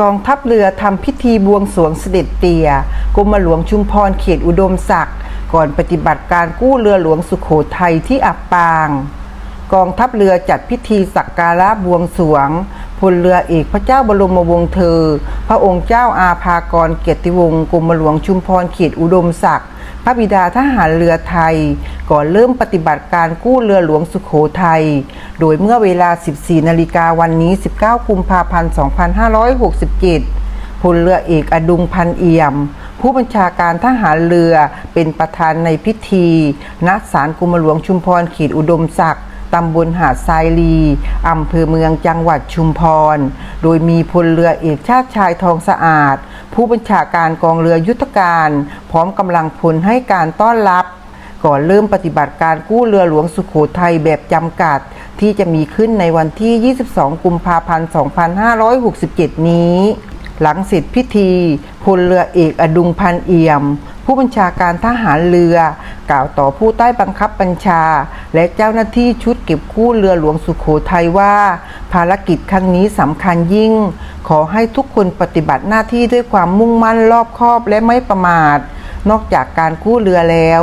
กองทัพเรือทำพิธีบวงสรวงเสด็จเตียกรมหลวงชุมพรเขตอุดมศักดิ์ก่อนปฏิบัติการกู้เรือหลวงสุขโขทัยที่อับปาง กองทัพเรือจัดพิธีสักการะบวงสรวงพลเรือเอกพระเจ้าบรมวงศ์เธอ พระองค์เจ้าอาภากรเกียรติวงศ์กรมหลวงชุมพรเขตอุดมศักดิ์พระบิดาทหารเรือไทย ก่อนเริ่มปฏิบัติการกู้เรือหลวงสุขโขทัย โดยเมื่อเวลา 14 นาฬิกาวันนี้ 19 กุมภาพันธ์ 2567 พลเรือเอกอดุงพันเอี่ยม ผู้บัญชาการทหารเรือเป็นประธานในพิธี ณ ศาลกุมหลวงชุมพรเขตอุดมศักดิ์ตำบลหาดทรายลีอำเภอเมืองจังหวัดชุมพร โดยมีพลเรือเอกชาติชายทองสะอาด ผู้บัญชาการกองเรือยุทธการ พร้อมกำลังพลให้การต้อนรับ ก่อนเริ่มปฏิบัติการกู้เรือหลวงสุขโขทัยแบบจำกัด ที่จะมีขึ้นในวันที่ 22 กุมภาพันธ์ 2567 นี้ หลังเสร็จพิธีพลเรือเอกอดุงพันเอี่ยม ผู้บัญชาการทหารเรือ กล่าวต่อผู้ใต้บังคับบัญชา และเจ้าหน้าที่ชุดเก็บกู้เรือหลวงสุขโขทัยว่า ภารกิจครั้งนี้สำคัญยิ่ง ขอให้ทุกคนปฏิบัติหน้าที่ด้วยความมุ่งมั่นรอบคอบและไม่ประมาทนอกจากการกู้เรือแล้ว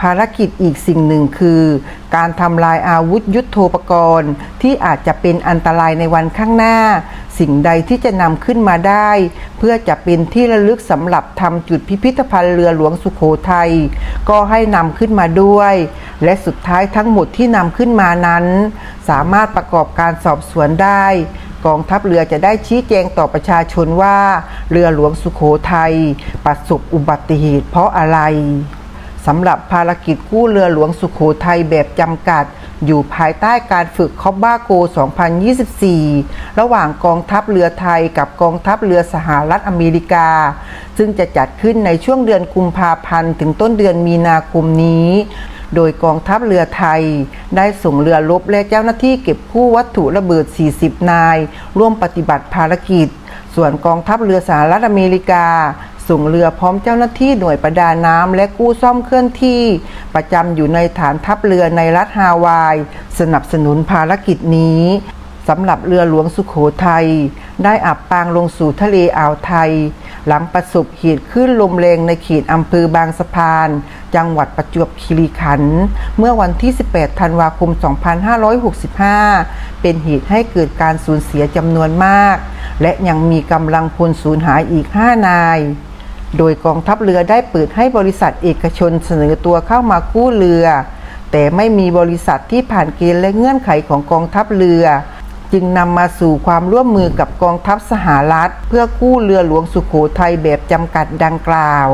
ภารกิจอีกสิ่งหนึ่งคือ การทำลายอาวุธยุโทโธปกรณ์ ที่อาจจะเป็นอันตรายในวันข้างหน้า สิ่งใดที่จะนำขึ้นมาได้ เพื่อจะเป็นที่ระลึกสำหรับทำจุดพิพิธภัณฑ์เรือหลวงสุขโขทัยก็ให้นำขึ้นมาด้วย และสุดท้ายทั้งหมดที่นำขึ้นมานั้น สามารถประกอบการสอบสวนได้กองทัพเรือจะได้ชี้แจงต่อประชาชนว่า เรือหลวงสุขโขทัยประสบอุบัติเหตุเพราะอะไร สำหรับภารกิจกู้เรือหลวงสุขโขทัยแบบจำกัด อยู่ภายใต้การฝึกคอบบ้าโก 2024 ระหว่างกองทัพเรือไทยกับกองทัพเรือสหรัฐอเมริกา ซึ่งจะจัดขึ้นในช่วงเดือนกุมภาพันธ์ถึงต้นเดือนมีนาคมนี้โดยกองทัพเรือไทย ได้ส่งเรือรบและเจ้าหน้าที่เก็บกู้วัตถุระเบิด 40 นาย ร่วมปฏิบัติภารกิจ ส่วนกองทัพเรือสหรัฐอเมริกา ส่งเรือพร้อมเจ้าหน้าที่หน่วยประดาน้ำและกู้ซ่อมเคลื่อนที่ ประจำอยู่ในฐานทัพเรือในรัฐฮาวาย สนับสนุนภารกิจนี้สำหรับเรือหลวงสุขโขทัยได้อับปางลงสู่ทะเลอ่าวไทย หลังประสบเหตุคลื่นลมแรงในเขตอำเภอบางสะพาน จังหวัดประจวบคีรีขันธ์เมื่อวันที่ 18 ธันวาคม 2565 เป็นเหตุให้เกิดการสูญเสียจำนวนมาก และยังมีกำลังพลสูญหายอีก 5 นาย โดยกองทัพเรือได้เปิดให้บริษัทเอกชนเสนอตัวเข้ามากู้เรือ แต่ไม่มีบริษัทที่ผ่านเกณฑ์และเงื่อนไขของกองทัพเรือ จึงนำมาสู่ความร่วมมือกับกองทัพสหรัฐ เพื่อกู้เรือหลวงสุขโขทัยแบบจำกัดดังกล่าว